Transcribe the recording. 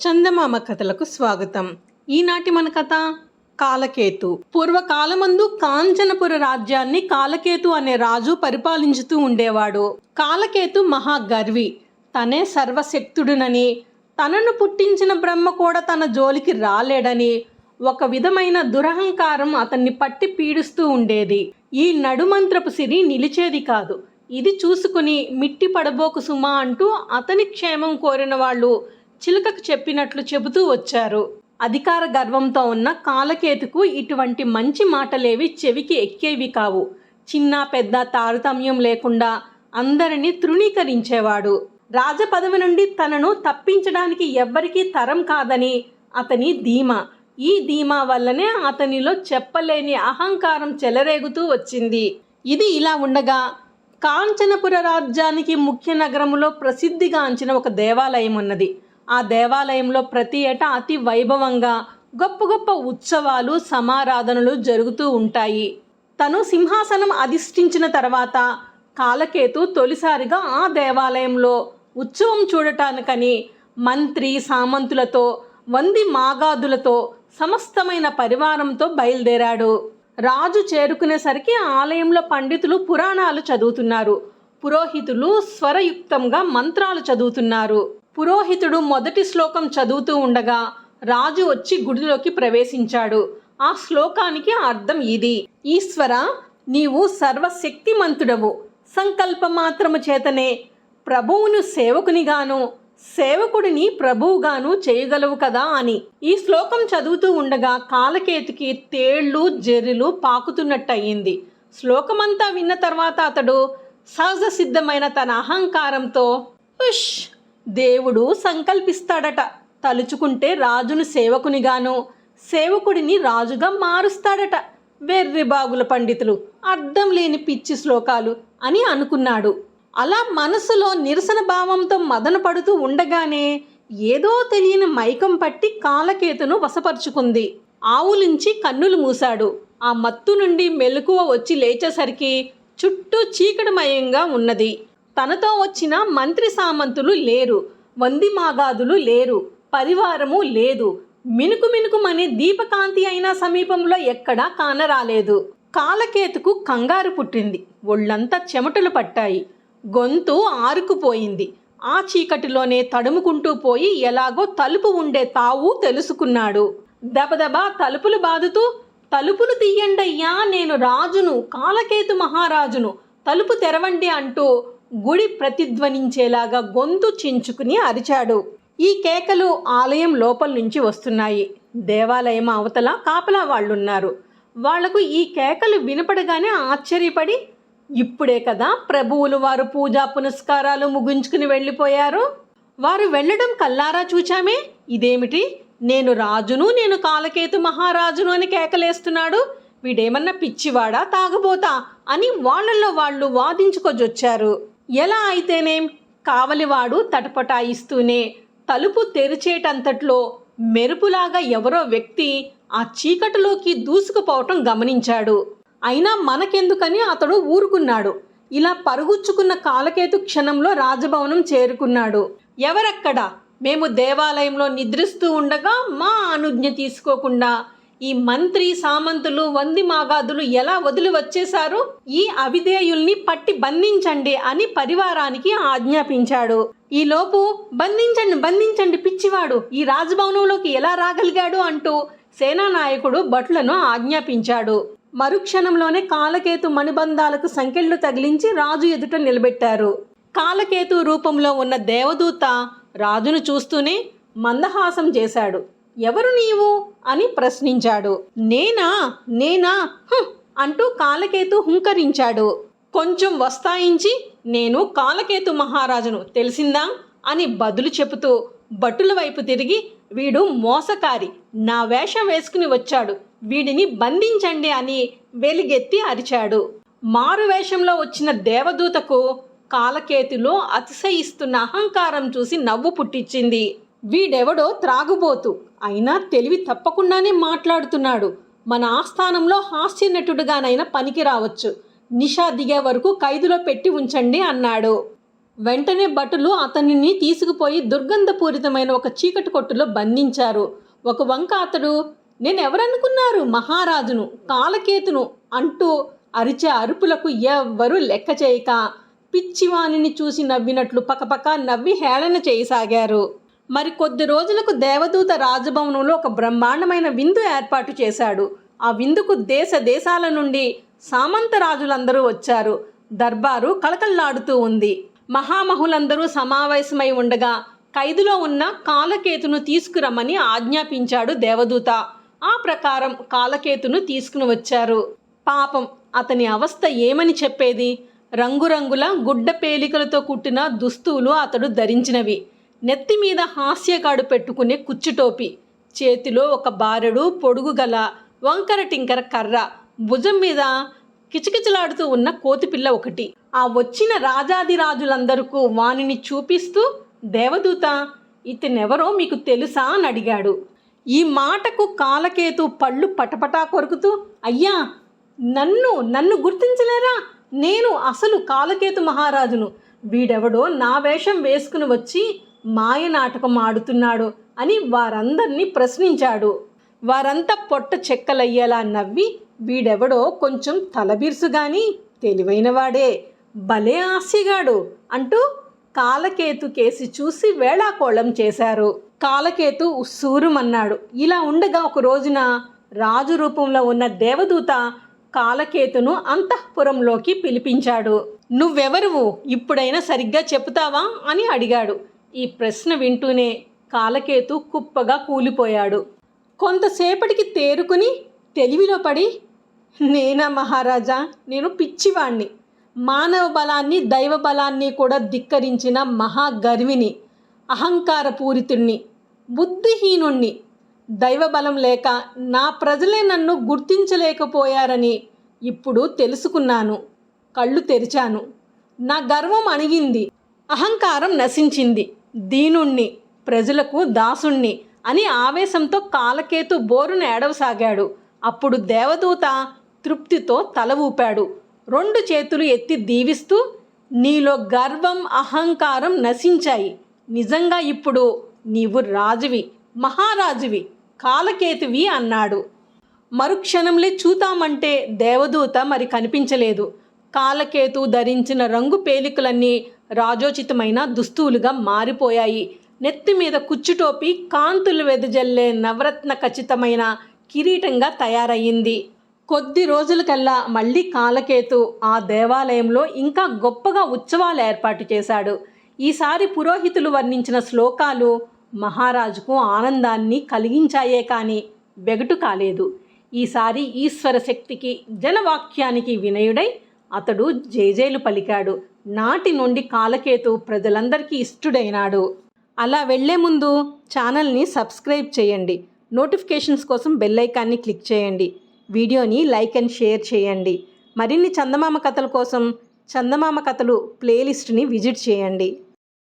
చందమామ కథలకు స్వాగతం. ఈనాటి మన కథ కాలకేతు. పూర్వకాలమందు కాంచనపుర రాజ్యాన్ని కాలకేతు అనే రాజు పరిపాలించుతూ ఉండేవాడు. కాలకేతు మహాగర్వి. తనే సర్వశక్తుడునని తనను పుట్టించిన బ్రహ్మ కూడా తన జోలికి రాలేడని ఒక విధమైన దురహంకారం అతన్ని పట్టి పీడిస్తూ ఉండేది. ఈ నడుమంత్రపు సిరి నిలిచేది కాదు. ఇది చూసుకుని మిట్టి పడబోకు సుమా అంటూ అతని క్షేమం కోరిన వాళ్ళు చిలుకకు చెప్పినట్లు చెబుతూ వచ్చారు. అధికార గర్వంతో ఉన్న కాలకేతుకు ఇటువంటి మంచి మాటలేవి చెవికి ఎక్కేవి కావు. చిన్న పెద్ద తారతమ్యం లేకుండా అందరినీ తృణీకరించేవాడు. రాజపదవి నుండి తనను తప్పించడానికి ఎవ్వరికీ తరం కాదని అతని ధీమా. ఈ ధీమా వల్లనే అతనిలో చెప్పలేని అహంకారం చెలరేగుతూ వచ్చింది. ఇది ఇలా ఉండగా కాంచనపుర రాజ్యానికి ముఖ్య నగరములో ప్రసిద్ధిగాంచిన ఒక దేవాలయం ఉన్నది ఆ దేవాలయంలో ప్రతి ఏటా అతి వైభవంగా గొప్ప గొప్ప ఉత్సవాలు సమారాధనలు జరుగుతూ ఉంటాయి. తను సింహాసనం అధిష్ఠించిన తర్వాత కాలకేతు తొలిసారిగా ఆ దేవాలయంలో ఉత్సవం చూడటానికని మంత్రి సామంతులతో వంది మాగాదులతో సమస్తమైన పరివారంతో బయలుదేరాడు. రాజు చేరుకునేసరికి ఆలయంలో పండితులు పురాణాలు చదువుతున్నారు. పురోహితులు స్వరయుక్తంగా మంత్రాలు చదువుతున్నారు. పురోహితుడు మొదటి శ్లోకం చదువుతూ ఉండగా రాజు వచ్చి గుడిలోకి ప్రవేశించాడు. ఆ శ్లోకానికి అర్థం ఇది. ఈశ్వర నీవు సర్వశక్తిమంతుడవు. సంకల్ప మాత్రము చేతనే ప్రభువును సేవకునిగాను సేవకుడిని ప్రభువుగాను చేయగలవు కదా అని. ఈ శ్లోకం చదువుతూ ఉండగా కాలకేతికి తేళ్ళు జెర్రిలు పాకుతున్నట్టయింది. శ్లోకమంతా విన్న తర్వాత అతడు సహజ సిద్ధమైన తన అహంకారంతో ఉష్ దేవుడు సంకల్పిస్తాడట. తలుచుకుంటే రాజును సేవకునిగాను సేవకుడిని రాజుగా మారుస్తాడట. వెర్రి బాగుల పండితులు అర్థం లేని పిచ్చి శ్లోకాలు అని అనుకున్నాడు. అలా మనసులో నిరసన భావంతో మదన పడుతూ ఉండగానే ఏదో తెలియని మైకం పట్టి కాలకేతును వశపరుచుకుంది. ఆవులించి కన్నులు మూశాడు. ఆ మత్తు నుండి మెలకువ వచ్చి లేచేసరికి చుట్టూ చీకటిమయంగా ఉన్నది. తనతో వచ్చిన మంత్రి సామంతులు లేరు వంది మాగాదులు లేరు పరివారము లేదు. మినుకు మినుకుమని దీపకాంతి అయిన సమీపంలో ఎక్కడా కానరాలేదు. కాలకేతుకు కంగారు పుట్టింది. ఒళ్ళంతా చెమటలు పట్టాయి. గొంతు ఆరుకుపోయింది. ఆ చీకటిలోనే తడుముకుంటూ పోయి ఎలాగో తలుపు ఉండే తావు తెలుసుకున్నాడు. దబదబా తలుపులు బాదుతూ తలుపులు తీయండయ్యా నేను రాజును కాలకేతు మహారాజును తలుపు తెరవండి అంటూ గుడి ప్రతిధ్వనించేలాగా గొంతు చించుకుని అరిచాడు. ఈ కేకలు ఆలయం లోపల నుంచి వస్తున్నాయి. దేవాలయం అవతల కాపలా వాళ్ళున్నారు. వాళ్ళకు ఈ కేకలు వినపడగానే ఆశ్చర్యపడి ఇప్పుడే కదా ప్రభువులు వారు పూజా పునస్కారాలు ముగించుకుని వెళ్ళిపోయారు. వారు వెళ్ళడం కల్లారా చూచామే? ఇదేమిటి? నేను రాజును నేను కాలకేతు మహారాజును అని కేకలేస్తున్నాడు. వీడేమన్నా పిచ్చివాడా తాగబోతా అని వాళ్ళల్లో వాళ్ళు వాదించుకొజొచ్చారు. ఎలా అయితేనేం కావలివాడు తటపటాయిస్తూనే తలుపు తెరిచేటంతట్లో మెరుపులాగా ఎవరో వ్యక్తి ఆ చీకటిలోకి దూసుకుపోవటం గమనించాడు. అయినా మనకెందుకని అతడు ఊరుకున్నాడు. ఇలా పరుగుచ్చుకున్న కాలకేతు క్షణంలో రాజభవనం చేరుకున్నాడు. ఎవరక్కడ? మేము దేవాలయంలో నిద్రిస్తూ ఉండగా మా అనుజ్ఞ తీసుకోకుండా ఈ మంత్రి సామంతులు వంది మాగాదులు ఎలా వదిలి వచ్చేశారు? ఈ అవిధేయుల్ని పట్టి బంధించండి అని పరివారానికి ఆజ్ఞాపించాడు. ఈలోపు బంధించండి బంధించండి పిచ్చివాడు ఈ రాజభవనంలోకి ఎలా రాగలిగాడు? అంటూ సేనానాయకుడు భటులను ఆజ్ఞాపించాడు. మరుక్షణంలోనే కాలకేతు మణిబంధాలకు సంకెళ్ళు తగిలించి రాజు ఎదుట నిలబెట్టారు. కాలకేతు రూపంలో ఉన్న దేవదూత రాజును చూస్తూనే మందహాసం చేశాడు. ఎవరు నీవు? అని ప్రశ్నించాడు. నేనా? నేనా? అంటూ కాలకేతు హుంకరించాడు. కొంచెం వస్తాయించి నేను కాలకేతు మహారాజును తెలిసిందా? అని బదులు చెబుతూ భటుల వైపు తిరిగి వీడు మోసకారి నా వేషం వేసుకుని వచ్చాడు. వీడిని బంధించండి అని వెలిగెత్తి అరిచాడు. మారు వేషంలో వచ్చిన దేవదూతకు కాలకేతులో అతిశయిస్తున్న అహంకారం చూసి నవ్వు పుట్టించింది. వీడెవడో త్రాగుబోతు. అయినా తెలివి తప్పకుండానే మాట్లాడుతున్నాడు. మన ఆస్థానంలో హాస్యనటుడుగానైనా పనికి రావచ్చు. నిషా దిగే వరకు ఖైదులో పెట్టి ఉంచండి అన్నాడు. వెంటనే భటులు అతనిని తీసుకుపోయి దుర్గంధపూరితమైన ఒక చీకటి కొట్టులో బంధించారు. ఒక వంక అతడు నేను ఎవరనుకున్నారు మహారాజును కాలకేతును? అంటూ అరిచే అరుపులకు ఎవ్వరూ లెక్క చేయక పిచ్చివాణిని చూసి నవ్వినట్లు పకపక నవ్వి హేళన చేయసాగారు. మరి కొద్ది రోజులకు దేవదూత రాజభవనంలో ఒక బ్రహ్మాండమైన విందు ఏర్పాటు చేశాడు. ఆ విందుకు దేశ దేశాల నుండి సామంత రాజులందరూ వచ్చారు. దర్బారు కళకళలాడుతూ ఉంది. మహామహులందరూ సమావేశమై ఉండగా ఖైదులో ఉన్న కాలకేతును తీసుకురమ్మని ఆజ్ఞాపించాడు దేవదూత. ఆ ప్రకారం కాలకేతును తీసుకుని వచ్చారు. పాపం అతని అవస్థ ఏమని చెప్పేది? రంగురంగుల గుడ్డ పేలికలతో కుట్టిన దుస్తువులు అతడు ధరించినవి. నెత్తి మీద హాస్యగాడు పెట్టుకునే కుచ్చుటోపి చేతిలో ఒక బారెడు పొడుగు గల వంకర టింకర కర్ర. భుజం మీద కిచకిచలాడుతూ ఉన్న కోతిపిల్ల ఒకటి. ఆ వచ్చిన రాజాదిరాజులందరకు వానిని చూపిస్తూ దేవదూత ఇతనెవరో మీకు తెలుసా? అని అడిగాడు. ఈ మాటకు కాలకేతు పళ్ళు పటపటా కొరుకుతూ అయ్యా నన్ను నన్ను గుర్తించలేరా? నేను అసలు కాలకేతు మహారాజును. వీడెవడో నా వేషం వేసుకుని వచ్చి మాయ నాటకం ఆడుతున్నాడు అని వారందరినీ ప్రశ్నించాడు. వారంతా పొట్ట చెక్కలయ్యేలా నవ్వి వీడెవడో కొంచెం తలబిరుసుగాని తెలివైనవాడే. భలే హాస్యగాడు అంటూ కాలకేతు కేసి చూసి వేళాకోళం చేశారు. కాలకేతు ఉస్సూరుమన్నాడు. ఇలా ఉండగా ఒక రోజున రాజు రూపంలో ఉన్న దేవదూత కాలకేతును అంతఃపురంలోకి పిలిపించాడు. నువ్వెవరువు? ఇప్పుడైనా సరిగ్గా చెప్తావా? అని అడిగాడు. ఈ ప్రశ్న వింటూనే కాలకేతు కుప్పగా కూలిపోయాడు. కొంతసేపటికి తేరుకుని తెలివిలో పడి నేనా మహారాజా నేను పిచ్చివాణ్ణి. మానవ బలాన్ని దైవ బలాన్ని కూడా ధిక్కరించిన మహాగర్విని అహంకారపూరితుణ్ణి బుద్ధిహీనుణ్ణి. దైవబలం లేక నా ప్రజలే నన్ను గుర్తించలేకపోయారని ఇప్పుడు తెలుసుకున్నాను. కళ్ళు తెరిచాను. నా గర్వం అణిగింది. అహంకారం నశించింది. దీనుణ్ణి ప్రజలకు దాసుణ్ణి అని ఆవేశంతో కాలకేతు బోరును ఏడవసాగాడు. అప్పుడు దేవదూత తృప్తితో తల ఊపాడు. రెండు చేతులు ఎత్తి దీవిస్తూ నీలో గర్వం అహంకారం నశించాయి. నిజంగా ఇప్పుడు నీవు రాజువి మహారాజువి కాలకేతువి అన్నాడు. మరుక్షణంలే చూతామంటే దేవదూత మరి కనిపించలేదు. కాలకేతు ధరించిన రంగు పేలికలన్నీ రాజోచితమైన దుస్తువులుగా మారిపోయాయి. నెత్తి మీద కుచ్చుటోపి కాంతులు వెదజల్లే నవరత్న ఖచ్చితమైన కిరీటంగా తయారయ్యింది. కొద్ది రోజులకల్లా మళ్ళీ కాలకేతు ఆ దేవాలయంలో ఇంకా గొప్పగా ఉత్సవాలు ఏర్పాటు చేశాడు. ఈసారి పురోహితులు వర్ణించిన శ్లోకాలు మహారాజుకు ఆనందాన్ని కలిగించాయే కానీ బెగటు కాలేదు. ఈసారి ఈశ్వర శక్తికి జనవాక్యానికి వినయుడై అతడు జేజేలు పలికాడు. నాటి నుండి కాలకేతు ప్రజలందరికీ ఇష్టడైనాడు. అలా వెళ్ళే ముందు ఛానల్ని సబ్స్క్రైబ్ చేయండి. నోటిఫికేషన్స్ కోసం బెల్ ఐకాన్ని క్లిక్ చేయండి. వీడియోని లైక్ అండ్ షేర్ చేయండి. మరిన్ని చందమామ కథల కోసం చందమామ కథలు ప్లేలిస్ట్ని విజిట్ చేయండి.